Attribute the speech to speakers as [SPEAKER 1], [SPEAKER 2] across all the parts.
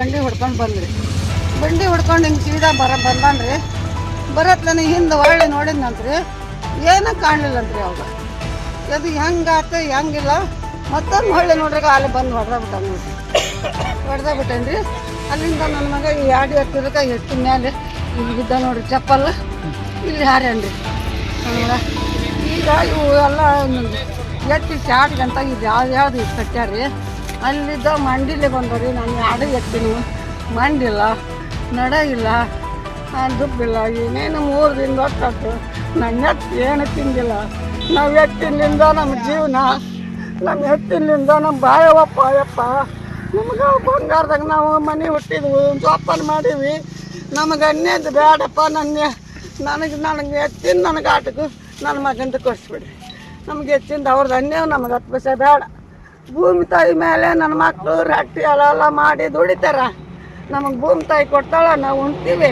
[SPEAKER 1] ಬಂಡಿ ಹೊಡ್ಕೊಂಡು ಬಂದ್ರಿ. ಬಂಡಿ ಹೊಡ್ಕೊಂಡು ಹಿಂಗೆ ಸೀದಾ ಬರ ಬಂದಾನ್ರಿ. ಬರತ್ಲನ ಹಿಂದೆ ಒಳ್ಳೆ ನೋಡಿದ್ನಂತ್ರಿ. ಏನೂ ಕಾಣಲಿಲ್ಲಂತ್ರಿ ಅವಾಗ. ಅದು ಹೆಂಗಾತು ಹೆಂಗಿಲ್ಲ. ಮತ್ತೊಂದು ಹೊಳ್ಳಿ ನೋಡ್ರಿ ಅಲ್ಲಿ ಬಂದು ಹೊಡೆದ ಬಿಟ್ಟ ನೋಡ್ರಿ. ಹೊಡೆದ ಬಿಟ್ಟೇನ್ರಿ. ಅಲ್ಲಿಂದ ನನ್ನ ಮಗ ಈ ಎರಡು ಎತ್ತಿರಕ ಎತ್ತಿನ ಮೇಲೆ ಇಲ್ಲಿ ಬಿದ್ದ ನೋಡ್ರಿ ಚಪ್ಪಲ್ಲ ಇಲ್ಲಿ ಹಾರೇನ್ರಿ ನೋಡ. ಈಗ ಇವು ಎಲ್ಲ ಎತ್ತಿ ಚಾಟ್ ಗಂಟ ಇದು ಯಾವ್ದು ಯಾವ್ದು ಇದು ಕಟ್ಟ್ಯಾರಿ ಅಲ್ಲಿದ್ದ ಮಂಡಿಲೆ ಬಂದವ್ರಿ, ನಾನು ಯಾರು ಎತ್ತೀನಿ. ಮಂಡಿಲ್ಲ ನಡ ಇಲ್ಲ. ದುಬ್ಬಿಲ್ಲ ಏನೇನು ಮೂರು ದಿನ ಹೊತ್ತು ನನ್ನ ಎತ್ತು ಏನು ತಿಂದಿಲ್ಲ. ನಾವು ಎತ್ತಿನಿಂದ ನಮ್ಮ ಜೀವನ ನಮ್ಮ ಎತ್ತಿನಿಂದ ನಮ್ಮ ಬಾಯವಪ್ಪ ಯಪ್ಪ ನಮ್ಗೆ ಬಂಗಾರದಾಗ ನಾವು ಮನೆ ಹುಟ್ಟಿದ್ವು, ಜೋಪಾನ ಮಾಡೀವಿ ನಮಗೆ ಅನ್ನೇದು ಬೇಡಪ್ಪ ನನ್ನ ನನಗೆ ನನಗೆ ಎತ್ತಿನ ನನಗೆ ಆಟಕ್ಕೆ ನನ್ನ ಮಗಂದು ಕೊಡಿಸ್ಬಿಡ್ರಿ. ನಮ್ಗೆ ಹೆಚ್ಚಿಂದ ಅವ್ರದ್ದು ಅನ್ಯ ನಮಗೆ ಹತ್ತು ಪೈಸೆ ಬೇಡ ಭೂಮಿ ತಾಯಿ ಮೇಲೆ ನನ್ನ ಮಕ್ಕಳು ರಟ್ಟಿ ಎಲ್ಲ ಮಾಡಿ ದುಡಿತಾರ. ನಮಗೆ ಭೂಮಿ ತಾಯಿ ಕೊಡ್ತಾಳ ನಾವು ಉಣ್ತೀವಿ.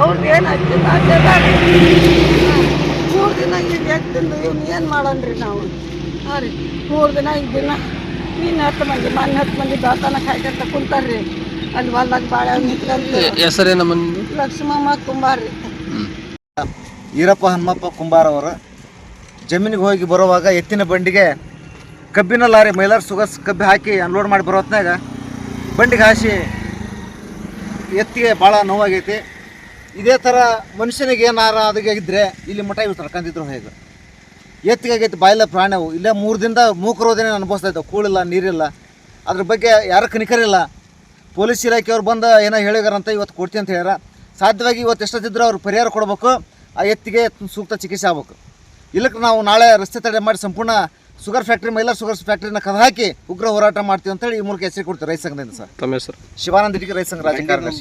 [SPEAKER 1] ಅವ್ರದ್ದು ಏನು ಹಚ್ಚಿದ ಮೂರು ದಿನ ಈಗ ಎತ್ತಿಂದು ಇವ್ನು ಏನು ಮಾಡೋಣ್ರಿ ನಾವು? ಹಾಂ ರೀ ಮೂರು ದಿನ ಈಗ ದಿನ ನೀನು ಹತ್ತು ಮಂದಿ ಮನೆ ಹತ್ತು ಮಂದಿ ದಾತನ ಕಾಯ್ಕೊಂತ ಕುಂತಾರ್ರಿ. ಅಲ್ಲಿ ಹೊಲ್ದಾಗ
[SPEAKER 2] ನಿಮ್ಮದು?
[SPEAKER 1] ಲಕ್ಷ್ಮಮ್ಮ ಕುಂಬಾರ್ರಿ
[SPEAKER 3] ಈರಪ್ಪ ಹನುಮಪ್ಪ ಕುಂಬಾರ ಅವರು ಜಮೀನಿಗೆ ಹೋಗಿ ಬರುವಾಗ ಎತ್ತಿನ ಬಂಡಿಗೆ ಕಬ್ಬಿನ ಲಾರಿ ಮೈಲಾರ್ ಸುಗಸ್ ಕಬ್ಬಿ ಹಾಕಿ ಅನ್ಲೋಡ್ ಮಾಡಿ ಬರೋ ಹೊತ್ನಾಗ ಬಂಡಿಗೆ ಹಾಸಿ ಎತ್ತಿಗೆ ಭಾಳ ನೋವಾಗೈತಿ. ಇದೇ ಥರ ಮನುಷ್ಯನಿಗೆ ಏನಾರ ಅದಾಗಿದ್ದರೆ ಇಲ್ಲಿ ಮಠ ಇವ್ರು ತಡ್ಕೊಂಡಿದ್ರು ಹೇಗೆ? ಎತ್ತಿಗೆ ಆಗೈತಿ ಬಾಯಿಲ್ಲ ಪ್ರಾಣವು. ಇಲ್ಲೇ ಮೂರು ದಿನದ ಮೂಕರೋದೇನೆ ಅನುಭವಿಸ್ತಾ ಇದ್ದಾವೆ. ಕೂಳಿಲ್ಲ, ನೀರಿಲ್ಲ. ಅದ್ರ ಬಗ್ಗೆ ಯಾರ ಕನಿಕರಿಲ್ಲ. ಪೊಲೀಸ್ ಇಲಾಖೆಯವ್ರು ಬಂದು ಏನೋ ಹೇಳಿದಾರಂತ ಇವತ್ತು ಕೊಡ್ತೀನಿ ಅಂತ ಹೇಳ್ಯಾರ. ಸಾಧ್ಯವಾಗಿ ಇವತ್ತು ಎಷ್ಟೊತ್ತಿದ್ರು ಅವ್ರು ಪರಿಹಾರ ಕೊಡಬೇಕು. ಆ ಎತ್ತಿಗೆ ಸೂಕ್ತ ಚಿಕಿತ್ಸೆ ಆಗ್ಬೇಕು. ಇಲ್ಲಕ್ಕೆ ನಾವು ನಾಳೆ ರಸ್ತೆ ತಡೆ ಮಾಡಿ ಸಂಪೂರ್ಣ ಶುಗರ್ ಫ್ಯಾಕ್ಟ್ರಿ ಮೈಲಾರ್ ಶುಗರ್ ಫ್ಯಾಕ್ಟ್ರಿನ ಕದ ಹಾಕಿ ಉಗ್ರ ಹೋರಾಟ ಮಾಡ್ತೀವಿ ಅಂತೇಳಿ ಈ ಮೂಲಕ ಹೆಸರು ಕೊಡ್ತೀವಿ ರೈತ ಸಂಘದಿಂದ ಸರ್.
[SPEAKER 2] ತಮ್ಮ ಹೆಸರು?
[SPEAKER 3] ಶಿವಾನಂದ ಇಟಗಿ ರೈತ ಸಂಘ ರಾಜಕಾರಣಿ